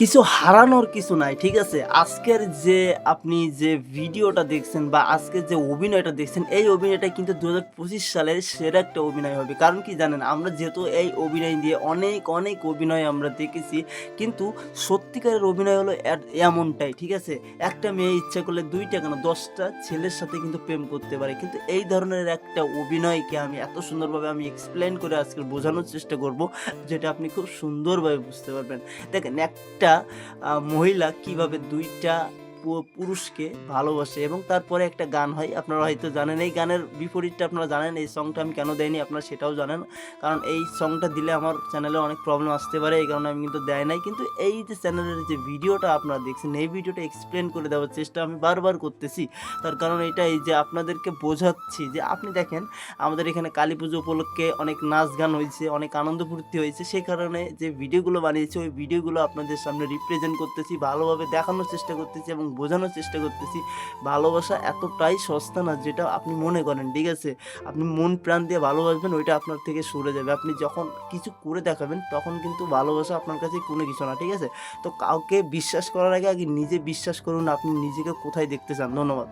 কিছু হারানোর কিছু নাই, ঠিক আছে? আজকের যে আপনি যে ভিডিওটা দেখছেন বা আজকের যে অভিনয়টা দেখছেন, এই অভিনয়টা কিন্তু দু হাজার পঁচিশ সালের সেরা একটা অভিনয় হবে। কারণ কি জানেন, আমরা যেহেতু এই অভিনয় দিয়ে অনেক অনেক অভিনয় আমরা দেখেছি, কিন্তু সত্যিকারের অভিনয় হলো এমনটাই, ঠিক আছে? একটা মেয়ে ইচ্ছা করলে দুইটা কেন? দশটা ছেলের সাথে কিন্তু প্রেম করতে পারে। কিন্তু এই ধরনের একটা অভিনয়কে আমি এত সুন্দরভাবে আমি এক্সপ্লেন করে আজকে বোঝানোর চেষ্টা করব, যেটা আপনি খুব সুন্দরভাবে বুঝতে পারবেন। দেখেন, একটা আহ, মহিলা কীভাবে দুইটা পুরুষকে ভালোবাসে এবং তারপরে একটা গান হয়। আপনারা হয়তো জানেন, এই গানের বিপরীতটা আপনারা জানেন, এই সংটা আমি কেন দেয়নি আপনারা সেটাও জানেন। কারণ এই সংটা দিলে আমার চ্যানেলে অনেক প্রবলেম আসতে পারে, এই কারণে আমি কিন্তু দেয় নাই। কিন্তু এই যে চ্যানেলের যে ভিডিওটা আপনারা দেখছেন, এই ভিডিওটা এক্সপ্লেন করে দেওয়ার চেষ্টা আমি বারবার করতেছি। তার কারণ এটা এই যে আপনাদেরকে বোঝাচ্ছি যে আপনি দেখেন, আমাদের এখানে কালী পুজো উপলক্ষে অনেক নাচ গান হয়েছে, অনেক আনন্দ ফুর্তি হয়েছে। সেই কারণে যে ভিডিওগুলো বানিয়েছি, ওই ভিডিওগুলো আপনাদের সামনে রিপ্রেজেন্ট করতেছি, ভালোভাবে দেখানোর চেষ্টা করতেছি এবং বোঝানোর চেষ্টা করতেছি। ভালোবাসা এতটাই সস্তা না যেটা আপনি মনে করেন, ঠিক আছে? আপনি মন প্রাণ দিয়ে ভালোবাসবেন, ওইটা আপনার থেকে সরে যাবে। আপনি যখন কিছু করে দেখাবেন, তখন কিন্তু ভালোবাসা আপনার কাছে কোনো কিছু না, ঠিক আছে? তো কাউকে বিশ্বাস করার আগে আগে নিজে বিশ্বাস করুন, আপনি নিজেকে কোথায় দেখতে চান? ধন্যবাদ।